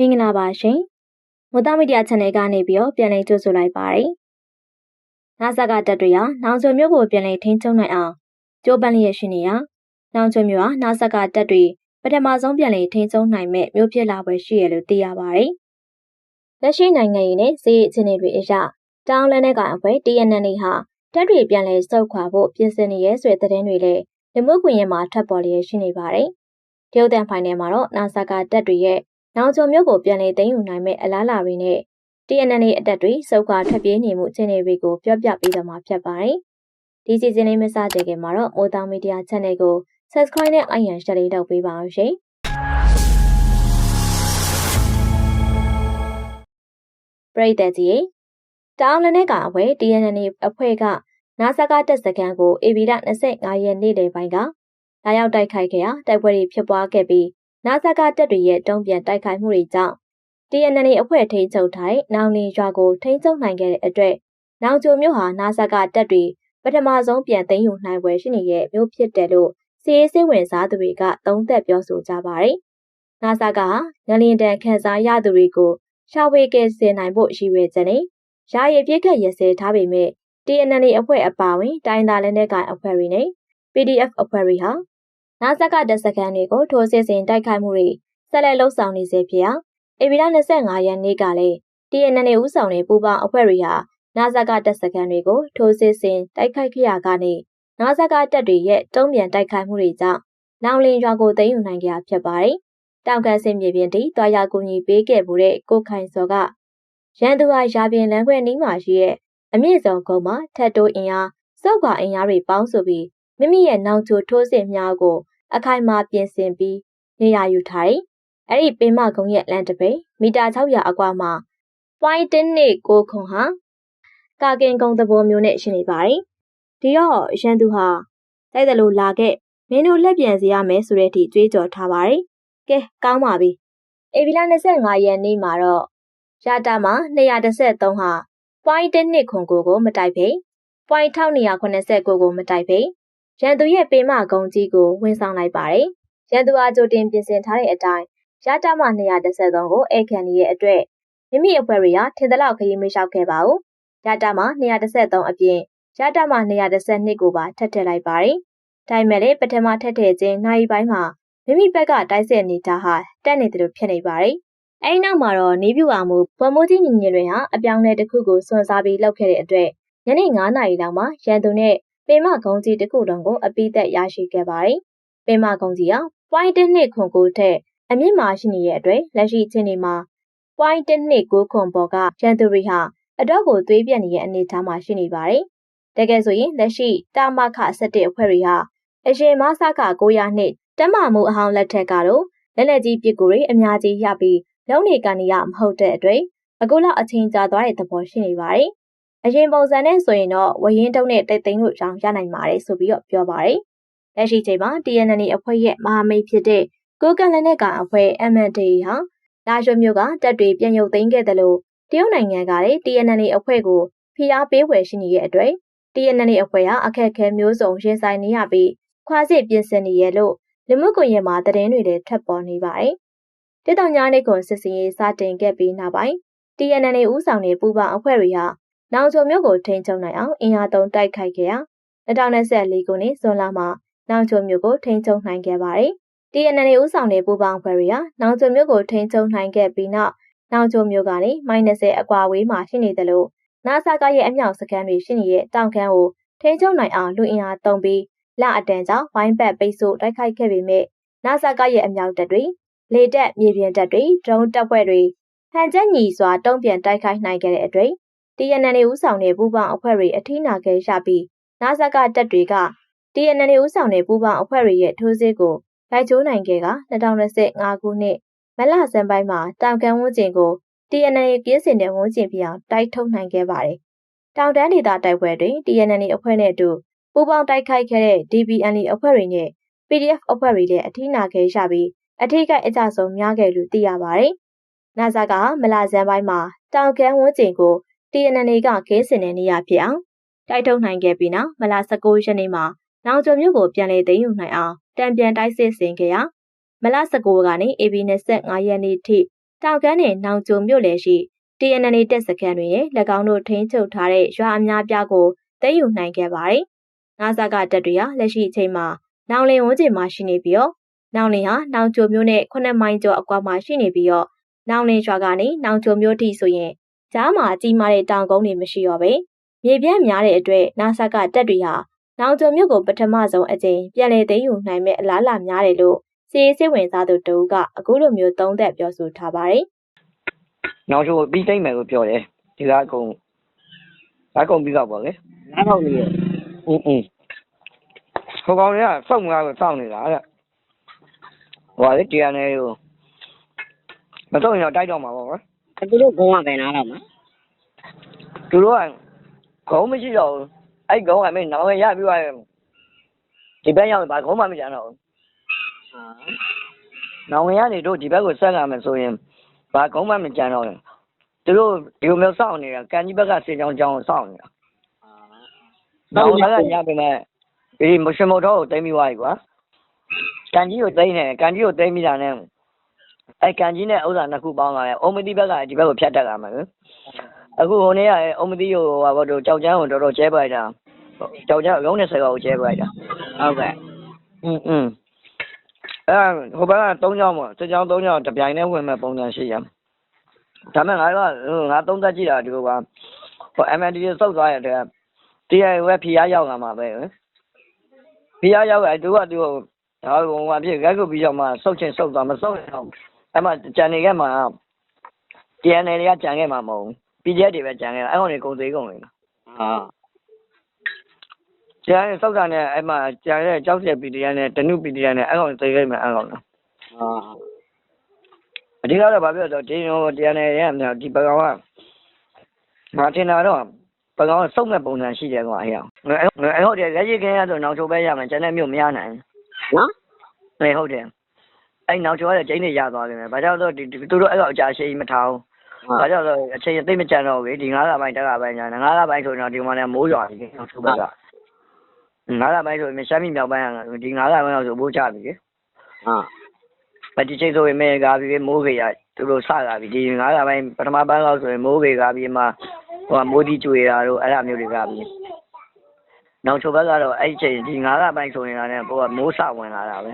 မင်္ဂလာပါရှင်။မိုးသားမီဒီယာ channel ကနေပြီးတော့ပြန်လည်ကြိုဆိုလိုက်ပါတယ်။နာဆာကတပ်တွေဟာနောင်ကျွမျိုးကိုပြန်လည်ထိန်းချုပ်နိုင်အောင်ကြိုးပမ်းလျက်ရှိနေတာ။နောင်ကျွမျိုးဟာနာဆာကတပ်တွေပထမဆုံးပြန်လည်ထိန်းချုပ်နိုင်မဲ့မျိုးဖြစ်လာပွဲရှိရလို့သိရပါတယ်။လက်ရှိနိုင်ငံရေးနဲ့စီးအခြေအနေတွေအရတောင်းလန်းတဲ့ကောင်အဖွဲ့ TNN ဟာတပ်တွေပြန်လည်စုပ်ခွာဖို့ပြင်ဆင်နေရဲဆိုတဲ့သတင်းတွေလည်းလူမှုကွန်ရက်မှာထပ်ပေါ်လျက်ရှိနေပါတယ်။တရုတ်တန်ဖိုင်နယ်မှာတော့နာဆာကတပ်တွေရဲ့ နောင်ကျော်မြို့ကိုပြန်လည်သိမ်းယူနိုင်မဲ့အလားအလာတွေနဲ့ TNN အတက်တွေစုပ်ခွာထပ်ပြေးနေမှုအခြေအနေတွေကိုပြောပြပေးတော့မှာဖြစ်ပါတယ်။ဒီစီစဉ်လေးမစကြခင်မှာတော့မိုးတောင်မီဒီယာ channel ကို subscribe နဲ့အိုင်ရန်ရှယ်လေးလုပ်ပေးပါအောင်ရှင်။ပရိသတ်ကြီးတောင်းလနဲ့ကအဖွဲ TNN အဖွဲ့ကနာဆာကတက်စကန်ကို AB လ25ရက်နေ့လယ်ပိုင်းကလာရောက်တိုက်ခိုက်ခဲ့ရာတိုက်ပွဲတွေဖြစ်ပွားခဲ့ပြီး နာဆာကတပ်တွေရဲ့တုံ့ပြန်တိုက်ခိုက်မှုတွေကြောင့် TNN အဖွဲ့ထိန်းချုပ်ထားတဲ့နောင်လင်းရွာကိုထိန်းချုပ်နိုင်ခဲ့တဲ့အတွက်နောင်ကျိုမြို့ဟာနာဆာကတပ်တွေပထမဆုံးပြန်သိမ်းယူနိုင်ပွဲရှိနေတဲ့မြို့ဖြစ်တယ်လို့စီရေးစိတ်ဝင်စားသူတွေကသုံးသပ်ပြောဆိုကြပါတယ်။နာဆာကငလင်တန်ခန်းစားရသူတွေကိုရှာဝေကယ်ဆယ်နိုင်ဖို့ရည်ရွယ်ချက်နဲ့ရာရည်ပြည့်ခတ်ရစဲထားပေမဲ့ TNN အဖွဲ့အပါအဝင်တိုင်းသားလက်နက်ကိုင်အဖွဲ့တွေနဲ့ PDF အဖွဲ့တွေဟာ နာဆက်ကတပ်စခန်းတွေကိုထိုးစစ်ဆင်တိုက်ခိုက်မှုတွေဆက်လက်လှုပ်ဆောင်နေစေဖြစ်ရာဧပြီလ25ရက်နေ့ကလည်း TNN ဦးဆောင်တဲ့ပူပေါင်းအဖွဲ့တွေဟာနာဆက်ကတပ်စခန်းတွေကိုထိုးစစ်ဆင်တိုက်ခိုက်ခဲ့ရကနေနာဆက်ကတပ်တွေရဲ့တုံ့ပြန်တိုက်ခိုက်မှုတွေကြောင့်နောင်လင်ရွာကိုသိမ်းယူနိုင်ခဲ့ဖြစ်ပါတယ်။တောင်ကန်စင်မြေပြင်တီတွာရကူညီပေးခဲ့မှုတဲ့ကိုခိုင်စော်ကရန်သူဟာရာပြင်လမ်းခွဲနီးမှာရှိရဲ့အမြင့်ဆုံးကုန်းမှာထတ်တိုးအင်အားစောက်ကအင်အားတွေပေါင်းစုပြီးမိမိရဲ့နောက်ချိုထိုးစစ်များကို အခိုင်အမာပြင်ဆင်ပြီးနေရာယူထားတယ်။အဲ့ဒီပင်မကုန်းရဲ့လမ်းတစ်ပိမီတာ600အကွာမှာ point 1နဲ့6ခွန်ဟာကာကင်ကုန်းသဘောမျိုးနဲ့ရှိနေပါတယ်။ဒီတော့ရန်သူဟာတိုက်တယ်လို့လာခဲ့မင်းတို့လက်ပြန်စီရမယ်ဆိုတဲ့အထိကြွေးကြော်ထားပါတယ်။ကဲကောင်းပါပြီ။အေဗီလာ25ရက်နေ့မှာတော့ရတာမှာ213ဟာ point 1နှစ်ခွန်ကိုကိုမတိုက်ဖိ point 1289ကိုမတိုက်ဖိ ရန်သူရဲ့ပေမကုန်းကြီးကိုဝင်ဆောင်လိုက်ပါတယ်။ရန်သူအားကြိုတင်ပြင်ဆင်ထားတဲ့အတိုင်းရတမ213ကိုဧကန်ကြီးရဲ့အတွက်မိမိအဖွဲ့တွေကထင်သလောက်ခရီးမလျှောက်ခဲ့ပါဘူး။ရတမ213အပြင်ရတမ212ကိုပါထပ်ထည့်လိုက်ပါတယ်။ဒါပေမဲ့လည်းပထမထပ်ထည့်ခြင်းနိုင်ပိုင်းမှာမိမိဘက်ကတိုက်စစ်နေတာဟာတက်နေတယ်လို့ဖြစ်နေပါတယ်။အဲဒီနောက်မှာတော့နေပြူအောင်မှုဘွမ်မိုးကြီးညီညီတွေဟာအပြောင်းလဲတစ်ခုကိုစွန့်စားပြီးလုပ်ခဲ့တဲ့အတွက်ညနေ9နာရီလောက်မှာရန်သူနဲ့ ပင်မကုန်းကြီးတစ်ခုလုံးကိုအပိသက်ရရှိခဲ့ပါတယ်။ပင်မကုန်းကြီးဟာပွိုင်းတစ်နှစ်ခွန်ကိုထက်အမြင့်မာရှိနေတဲ့အတွက်လက်ရှိချင်းတွေမှာပွိုင်းတစ်နှစ်ကိုခွန်ပေါ်ကရန်သူတွေဟာအတော့ကိုသွေးပြက်နေတဲ့အနေအထားမှာရှိနေပါတယ်။တကယ်ဆိုရင်လက်ရှိတာမခ17အဖွဲ့တွေဟာအရင်မဆက900နှစ်တမမှုအဟောင်းလက်ထက်ကတော့လက်လက်ကြီးပစ်ကူတွေအများကြီးရပြီးလုံနေကန်နေရမဟုတ်တဲ့အတွက်အခုလောက်အချိန်ကြာသွားတဲ့သဘောရှိနေပါတယ်။ အရင်ပုံစံနဲ့ဆိုရင်တော့ဝရင်တုံးနဲ့တိတ်သိမ်းလို့ရောင်းရနိုင်ပါတယ်ဆိုပြီးတော့ပြောပါတယ်။လက်ရှိချိန်မှာ TNN အဖွဲ့ရဲ့မဟာမိတ်ဖြစ်တဲ့ကိုကလန်နဲ့ကအဖွဲ့ MND ဟာလာရွှေမျိုးကတက်တွေပြန်ရုပ်သိမ်းခဲ့တယ်လို့တရုတ်နိုင်ငံကလည်း TNN အဖွဲ့ကိုဖိအားပေးဝယ်ရှိနေတဲ့အတွက် TNN အဖွဲ့ဟာအခက်အခဲမျိုးစုံရင်ဆိုင်နေရပြီးခွာစစ်ပြင်ဆင်နေရလို့လူမှုကွန်ရက်မှာသတင်းတွေလည်းထပ်ပေါ်နေပါတယ်။တိတောင်ညာနေကွန်စစ်စင်ရေးစတင်ခဲ့ပြီးနောက်ပိုင်း TNN ဦးဆောင်တဲ့ပူပေါင်းအဖွဲ့တွေဟာ နောင်ချုံမြို့ကိုထိန်းချုပ်နိုင်အောင်အင်အားသုံးတိုက်ခိုက်ခဲ့ရာ2024ခုနှစ်ဇွန်လမှာနောင်ချုံမြို့ကိုထိန်းချုပ်နိုင်ခဲ့ပါတယ်။ TNN ဦးဆောင်တဲ့ပူပေါင်းအဖွဲ့တွေဟာနောင်ချုံမြို့ကိုထိန်းချုပ်နိုင်ခဲ့ပြီးနောက်နောင်ချုံမြို့ကနေမိုင်20အကွာဝေးမှာရှိနေတယ်လို့နာဆာကရဲ့အမြောက်စကန်တွေရှိနေတဲ့တောင်ခမ်းကိုထိန်းချုပ်နိုင်အောင်လူအင်အားသုံးပြီးလအတန်ကြောင့်ဝိုင်းပတ်ပိတ်ဆို့တိုက်ခိုက်ခဲ့ပေမဲ့နာဆာကရဲ့အမြောက်တပ်တွေလေတပ်မြေပြင်တပ်တွေဒရုန်းတပ်ဖွဲ့တွေဟန်ချက်ညီစွာတုံ့ပြန်တိုက်ခိုက်နိုင်ခဲ့တဲ့အတွက် TNN ဦးဆောင်တဲ့ပူပေါင်းအဖွဲ့တွေအထီးနာခဲ့ရပြီးနာဆာကတပ်တွေက TNN ဦးဆောင်တဲ့ပူပေါင်းအဖွဲ့တွေရဲ့ထိုးစစ်ကိုလိုက်ချိုးနိုင်ခဲ့က2025ခုနှစ်မလဆန်းပိုင်းမှာတောင်ကန်ဝန်းကျင်ကို TNN ကင်းစင်တဲ့ဝန်းကျင်ပြောင်းတိုက်ထုတ်နိုင်ခဲ့ပါတယ်။တောင်တန်းဒေသတိုက်ပွဲတွင် TNN အဖွဲ့နဲ့အတူပူးပေါင်းတိုက်ခိုက်ခဲ့တဲ့ DBNL အဖွဲ့တွေနဲ့ PDF အဖွဲ့တွေလည်းအထီးနာခဲ့ရပြီးအထီးကအကြဆုံးများခဲ့လို့သိရပါတယ်။နာဇာကမလာဇန်ပိုင်းမှာတောင်ကန်ဝန်းကျင်ကို TNN ကကင်းစင်တဲ့နေရာဖြစ်အောင်တိုက်ထုတ်နိုင်ခဲ့ပြီးနောက်မလာ19ရက်နေ့မှာနောင်ကျော်မြို့ကိုပြန်လည်သိမ်းယူနိုင်အောင်တံပြန်တိုက်စစ်ဆင်ခဲ့ရာမလ19ကနေ AB 25ရက်နေ့ထိတောင်ကန်းနဲ့နောင်ကျုံမြို့နယ်ရှိ TNN တပ်စခန်းတွေရဲ့၎င်းတို့ထိန်းချုပ်ထားတဲ့ရွာအများပြားကိုသိမ်းယူနိုင်ခဲ့ပါတယ်။နာဆာကတပ်တွေဟာလက်ရှိအချိန်မှာနောင်လင်ဝန်းကျင်မှာရှိနေပြီးတော့နောင်လင်ဟာနောင်ကျုံမြို့နဲ့9မိုင်ကျော်အကွာမှာရှိနေပြီးတော့နောင်လင်ရွာကနေနောင်ကျုံမြို့ထိဆိုရင် ကြားမှာကြီးမားတဲ့တောင်ကုန်းတွေမရှိတော့ပဲမြေပြန့်များတဲ့အတွက်နာဆာကတပ်တွေဟာနောင်ကျုံမြို့ကိုပထမဆုံးအကြိမ်ပြန်လည်သိမ်းယူနိုင်မဲ့အလားအလာများတယ်လို့စီရေးစိတ်ဝင်စားသူတဦးကအခုလိုမျိုးသုံးသပ်ပြောဆိုထားပါတယ်နောက်ချိုပြီးသိမ့်မယ်လို့ပြောတယ်ဒီကအကုန်အကုန်ပြီးတော့ပေါ့လေနားထောင်နေရအင်းအင်းဟိုကောင်တွေကစောက်မကားကိုစောင့်နေတာတဲ့ဟိုကလေတရားနေကိုမတော့ရင်တော့တိုက်တော့မှာပေါ့ကွာ သူတို့ဘုံကပဲနားတော့မှာသူတို့ကခေါင်းမရှိတော့ဘူးအဲ့ခေါင်းကမင်းနောင်ရရပြီးသွားရင်ဒီဘက်ရောက်ရင်ဘာခေါင်းမှမကြမ်းတော့ဘူးဟာနောင်ရနေတို့ဒီဘက်ကိုဆက်လာမယ်ဆိုရင်ဘာခေါင်းမှမကြမ်းတော့ဘူးသူတို့ဒီလိုမျိုးစောင့်နေတာကန်ကြီးဘက်ကစေချောင်းချောင်းကိုစောင့်နေတာနောင်လာရပြီမဲ့ဒီမရှင်မို့တော့တိမ့်ပြီးသွားပြီကွာကန်ကြီးကိုတိမ့်နေကန်ကြီးကိုတိမ့်ပြီးတာနဲ့ အဲကန်ကြီးနဲ့ဥစ္စာနှစ်ခုပေါင်းလာတယ်အုံမတိဘက်ကဒီဘက်ကိုဖြတ်တက်လာမှာလေအခုဟိုနေ့ကအုံမတိကိုဟိုဘာလို့ကြောက်ချမ်းကိုတော်တော်ကျဲပလိုက်တာကြောက်ချမ်းအလုံးနဲ့ဆယ်ကောက်ကိုကျဲပလိုက်တာ ဟုတ်ကဲ့ อืมอืมအဲဟိုဘက်က၃ချောင်းပေါ့တစ်ချောင်း၃ချောင်းတစ်ပြိုင်နဲ့ဝင်မဲ့ပုံစံရှိရဒါမဲ့ငါကငါသုံးသက်ကြည့်တာဒီလိုပါဟို MND စောက်သွားရတဲ့တရားဝက်ဖီအားရောက်လာမှာပဲဟင်ဖီအားရောက်လာသူကသူဒါဟိုဟာဖြစ်ရက်ကုတ်ပြီးတော့မှစောက်ချင်းစောက်သွားမစောက်ရင်တော့ အဲ့မှာကြံနေခဲ့မှာ TNL တွေကကြံခဲ့မှာမဟုတ်ဘူး PDF တွေပဲကြံခဲ့တာအဲ့ဟိုနေကုန်သေးကုန်နေလားဟာကြံစောက်တာနဲ့အဲ့မှာကြံတဲ့ကြောက်တဲ့ PDF နဲ့တနု PDF နဲ့အဲ့ကောင်သေးခဲ့မှာအဲ့ကောင်လားဟာအဓိကတော့ဘာပြောတော့ဒီဟိုတရားနယ်ရဲ့ဒီပကောင်ကမတင်တာတော့ပကောင်စုံမဲ့ပုံစံရှိတယ်ကွာအဲ့အောင်အဲ့ဟုတ်တယ်လက်ရှိခင်းရဆိုနောက်ချိုပဲရမယ်ကျန်တဲ့မြို့မရနိုင်နော်ဘူးဟုတ်တယ် အဲ့နောက်ချိုကလည်းကျင်းနေရသွားပြီမယ်ဘာကြောင့်တော့ဒီသူတို့အဲ့တော့အကြာရှိမထားဘူးဘာကြောင့်တော့အချိန်သိမကြံတော့ဘူးဒီ9လပိုင်းတက်ကပိုင်းညာ9လပိုင်းဆိုတော့ဒီမှာလည်းမိုးရွာပြီနောက်ချိုဘက်က9လပိုင်းဆိုရင်ရှမ်းပြည်မြောက်ပိုင်းကဒီ9လပိုင်းလောက်ဆိုဘိုးချပြီဟာပတိချိတ်ဆိုရင်မဲကားပြီးမိုးခေရသူတို့စကားပြီးဒီငါးကပိုင်းပထမပိုင်းလောက်ဆိုရင်မိုးခေကားပြီးမှဟိုမိုးဒီကျွေတာတို့အဲ့ဒါမျိုးတွေကပြီးနောက်ချိုဘက်ကတော့အဲ့ချိန်ဒီငါးကပိုင်းဆိုရင်လည်းဟိုကမိုးစဝင်လာတာပဲ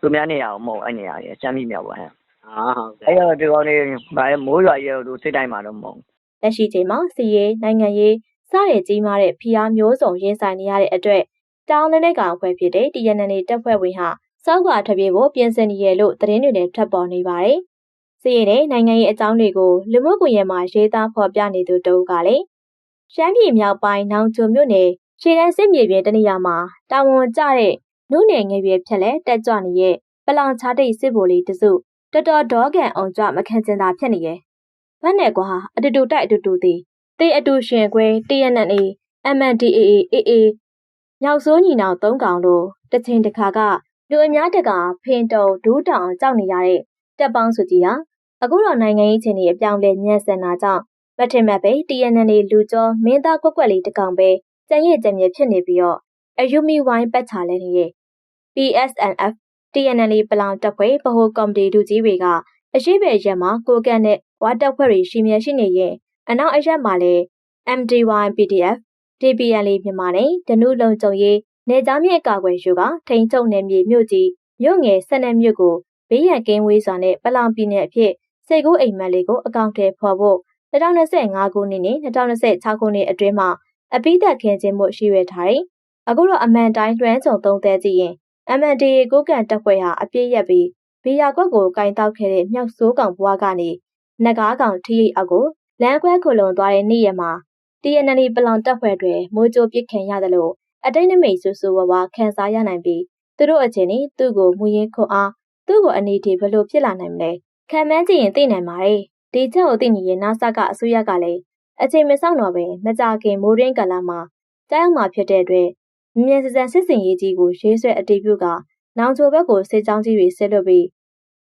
သူများနေရအောင်မဟုတ်အဲ့နေရာကြီးစမ်းပြီးမြောက်ပါဟဲ့ဟာဟုတ်ကဲ့အဲ့တော့ဒီကောင်လေးဗာမိုးရွာရဲတို့စိတ်တိုင်းမှာတော့မဟုတ်လက်ရှိချိန်မှာစီရေးနိုင်ငံရေးစတဲ့ကြီးမားတဲ့ဖိအားမျိုးစုံရင်ဆိုင်နေရတဲ့အတွက်တောင်တဲ့ကောင်အဖွဲ့ဖြစ်တဲ့ TNN တပ်ဖွဲ့ဝင်ဟာစောက်ကွာထပြေဖို့ပြင်ဆင်နေရလို့သတင်းတွေနဲ့ထွက်ပေါ်နေပါတယ်။စီရေးနဲ့နိုင်ငံရေးအကြောင်းတွေကိုလူမှုကွန်ရက်မှာရေးသားဖော်ပြနေသူတဦးကလည်းရှမ်းပြည်မြောက်ပိုင်းနောင်ကျွမြို့နယ်ရှေ့တန်းစစ်မြေပြင်တနေရာမှာတာဝန်ကျတဲ့ နုနယ်ငယ်ရွယ်ဖြက်လက်တက်ကြွနေတဲ့ပလောင်ချတိတ်စစ်ဗိုလ်လေးတစုတော်တော်ဒေါကန်အောင်ကြမခံကျင်တာဖြစ်နေရဲ့။ဘတ်နဲ့ကွာအတူတူတိုက်အတူတူသေးတေးအတူရှင်ခွဲ TNNA MNDAA AA ညောက်စိုးညီနောင်၃កောင်တို့တစ်ချိန်တစ်ခါကလူအများတကာဖင်တုံဒူးတောင်ကြောက်နေရတဲ့တက်ပေါင်းစုကြီးဟာအခုတော့နိုင်ငံရေးချင်းတွေအပြောင်းလဲညံ့ဆန်တာကြောင့်မထင်မှတ်ပဲ TNNA လူကျော်မင်းသားကွက်ကွက်လေးတစ်ကောင်ပဲကြံ့ရည်ကြံ့မြဖြစ်နေပြီးတော့အယူမီဝိုင်းပတ်ချလဲနေတဲ့ PSNF TNNA ပလောင်တပ်ဖွဲ့ဗဟိုကော်မတီဒုကြီးတွေကအရှိပဲရက်မှာကိုကန့်နဲ့ဝါတပ်ဖွဲ့တွေရှိမြဲရှိနေရဲ့အနောက်အရက်မှာလည်း MDY PDF DPN လေးမြန်မာနဲ့ဒနုလုံကြုံရေးနေကြားမြစ်ကာကွယ်ယူကထိန်ချုံနယ်မြေမြို့ကြီးမြို့ငယ်ဆက်နယ်မြို့ကိုဘေးရန်ကင်းဝေးစွာနဲ့ပလောင်ပြည်နယ်အဖြစ်စိတ်ကူးအိမ်မက်လေးကိုအကောင့်ထဲဖော်ဖို့2025ခုနှစ်နဲ့2026ခုနှစ်အတွင်းမှာအပိသက်ခင်းခြင်းမှုရှိရထားတယ်။အခုတော့အမှန်တိုင်းလွှမ်းခြုံသုံးသပ်ကြည့်ရင် MNDA ကိုကန်တပ်ဖွဲ့ဟာအပြည့်ရက်ပြီးဘီယာကွက်ကိုကင်တောက်ခဲ့တဲ့မြောက်စိုးကောင်ဘွားကနေနဂါးကောင်ထိရိပ်အောက်ကိုလမ်းကွဲခုလုံသွားတဲ့နေ့ရက်မှာ TNL ပလောင်တပ်ဖွဲ့တွေမိုးကြိုးပစ်ခံရတယ်လို့အတိတ်နမိတ်ဆူဆူဝါးဝါခန်းစားရနိုင်ပြီးသူတို့အချင်းဤသူ့ကိုမူရင်းခွန်အားသူ့ကိုအနေထိဘယ်လိုဖြစ်လာနိုင်မလဲခံမှန်းကြည့်ရင်သိနိုင်ပါတယ်ဒီချက်ကိုသိနေရင်နာဆာကအစိုးရကလည်းအချိန်မစောင့်တော့ပဲမကြခင်မိုးရင်းကလာမှာကြောက်မှဖြစ်တဲ့အတွက် မြန်စစံစစ်စင်ရေးကြီးကိုရေးဆွဲအတည်ပြုကနောင်ချိုဘက်ကိုစစ်ကြောင်းကြီးတွေဆဲလွတ်ပြီး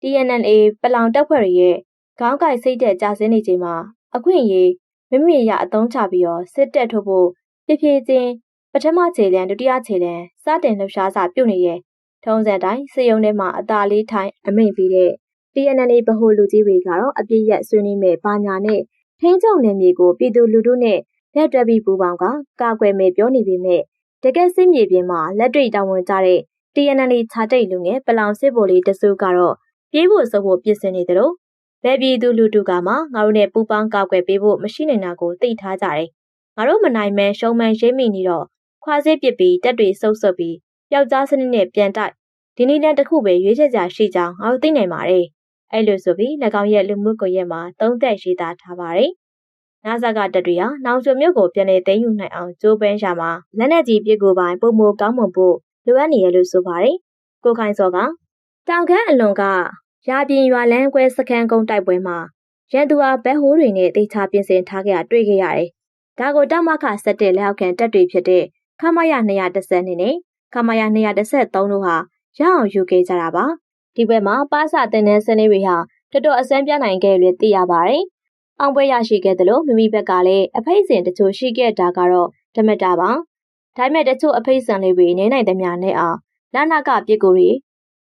TNLA ပလောင်တပ်ဖွဲ့ရဲ့ခေါင်းကိုက်စိတ်တဲ့ကြာစင်းနေချိန်မှာအခွင့်အရေးမိမိရအသုံးချပြီးတော့စစ်တက်ထုတ်ဖို့ပြပြချင်းပထမခြေလျံဒုတိယခြေလျံစတင်လှူရှားစာပြုတ်နေရဲ့ထုံးစံတိုင်းစေယုံထဲမှာအသာလေးထိုင်အမိန်ပြီးတဲ့ TNL ဗဟိုလူကြီးတွေကတော့အပြည့်ရက်ဆွေးနွေးမဲ့ဘာညာနဲ့ထင်းချုံနယ်မြေကိုပြည်သူလူထုနဲ့လက်တွဲပြီးပူးပေါင်းကကာကွယ်မယ်ပြောနေပေမဲ့ တကယ်စစ်မြေပြင်မှာလက်တွေ့တောင်းဝန်ကြတဲ့ TNL ခြာတိတ်လူငယ်ပလောင်စစ်ဗိုလ်လေးတစုကတော့ပြေးဖို့စုပ်ဖို့ပြင်ဆင်နေတယ်လို့ဘယ်ပြည်သူလူထုကမှငါတို့နဲ့ပူးပေါင်းကာကွယ်ပေးဖို့မရှိနိုင်တာကိုသိထားကြတယ်။ငါတို့မနိုင်မဲရှုံးမှန်ရိပ်မိနေတော့ခွာစစ်ပစ်ပြီးတက်တွေဆုပ်ဆုပ်ပြီးပျောက်ကြားစနစ်နဲ့ပြန်တိုက်ဒီနည်းလမ်းတစ်ခုပဲရွေးချယ်ကြရှိကြောင်းငါတို့သိနိုင်ပါတယ်။အဲ့လိုဆိုပြီး၎င်းရဲ့လူမှုကွန်ရက်မှာသုံးသက်ရေးသားထားပါတယ်။ နာဇာကတက်တွေဟာနောင်ကျွမြို့ကိုပြန်လည်သိမ်းယူနိုင်အောင်ကြိုးပမ်းရှာမှာလက်နက်ကြီးပစ်ကူပိုင်းပုံမကောင်းမွန်ဖို့လိုအပ်နေရလို့ဆိုပါတယ်။ကိုခိုင်စောကတောင်ခမ်းအလွန်ကရာပြင်ရွာလန်းကွဲစခန်းကုန်းတိုက်ပွဲမှာရန်သူဟာဘက်ဟိုးတွေနဲ့တိတ်ချပြင်ဆင်ထားခဲ့တာတွေ့ခဲ့ရတယ်။ဒါကိုတောက်မခဆက်တဲ့လက်အောက်ခံတပ်တွေဖြစ်တဲ့ခမရ210နဲ့ခမရ213တို့ဟာရအောင်ယူခဲ့ကြတာပါ။ဒီဘက်မှာပါစာတင်တဲ့စနေတွေဟာတော်တော်အစမ်းပြနိုင်ခဲ့လို့သိရပါတယ်။ အောင်ပွဲရရှိခဲ့သလိုမိမိဘက်ကလည်းအဖိတ်စင်တချို့ရှိခဲ့တာကတော့ဓမတာပါ။ဒါပေမဲ့တချို့အဖိတ်စံလေးတွေနေနိုင်သမျှနဲ့အောင်လာနာကပြစ်ကိုတွေ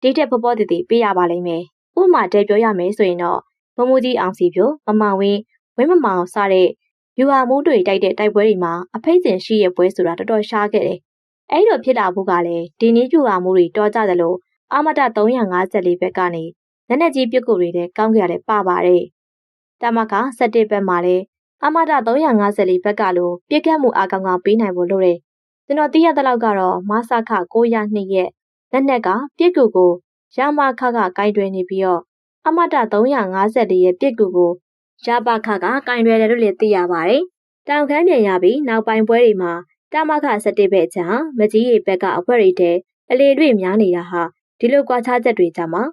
ဒီတက်ဖောဖောတည်တည်ပေးရပါလိမ့်မယ်။ဥပမာတဲပြောရမယ်ဆိုရင်တော့မမူကြီးအောင်စီပြိုမမဝင်းဝင်းမမောင်စတဲ့ယူဟာမိုးတွေတိုက်တဲ့တိုက်ပွဲတွေမှာအဖိတ်စင်ရှိရဲ့ပွဲဆိုတာတော်တော်ရှားခဲ့တယ်။အဲ့လိုဖြစ်လာဖို့ကလည်းဒီနည်းပြူဟာမိုးတွေတော်ကြသလိုအမတ354ဘက်ကနေလက်နက်ကြီးပစ်ကူတွေနဲ့ကောင်းကြရတယ်ပပါတယ်။ တမက17ဘက်မှာလည်းအမတ354ဘက်ကလိုပြစ်ခတ်မှုအကောင်ကောင်ပေးနိုင်ဖို့လိုတယ်။ကျွန်တော်သိရတဲ့လောက်ကတော့မဆခ902ရဲ့လက်နက်ကပြစ်ကူကိုရမခကကင်တွယ်နေပြီးတော့အမတ354ရဲ့ပြစ်ကူကိုရပခကကင်တွယ်တယ်လို့လည်းသိရပါတယ်။တောင်ခမ်းပြန်ရပြီးနောက်ပိုင်းပွဲတွေမှာတမခ17ဘက်ချာမကြီးရေဘက်ကအဖွဲ့တွေတဲ့အလေတွေများနေတာဟာဒီလိုကွာခြားချက်တွေကြမှာ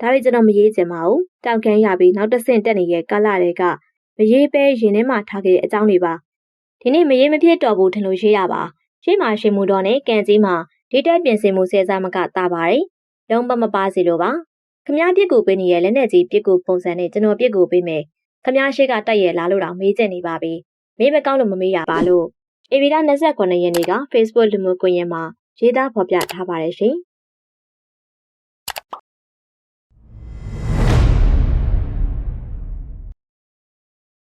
ဒါတွေကျွန်တော်မရေးချင်ပါဘူး တောက်ခမ်းရပြီးနောက်တစ်ဆင့်တက်နေတဲ့ကာလတွေကမရေးပဲရင်ထဲမှာထားခဲ့တဲ့အကြောင်းတွေပါဒီနေ့မရေးမဖြစ်တော့ဘူးထင်လို့ရှိရပါရှေ့မှာရှင်မှုတော်နဲ့ကန်ကြီးမှာဒီတက်ပြင်ဆင်မှုဆဲစားမကတာပါတယ်လုံးပမပါစီလိုပါခမားပြစ်ကိုပေးနေရဲ့လက်နဲ့ကြီးပြစ်ကိုပုံစံနဲ့ကျွန်တော်ပြစ်ကိုပေးမယ်ခမားရှိကတက်ရဲ့လားလို့တော့မေးချက်နေပါပြီမေးမကောင်းလို့မမေးရပါလို့ဧပြီလ29ရက်နေ့က Facebook လူမှုကွန်ရက်မှာရေးသားဖော်ပြထားပါတယ်ရှင်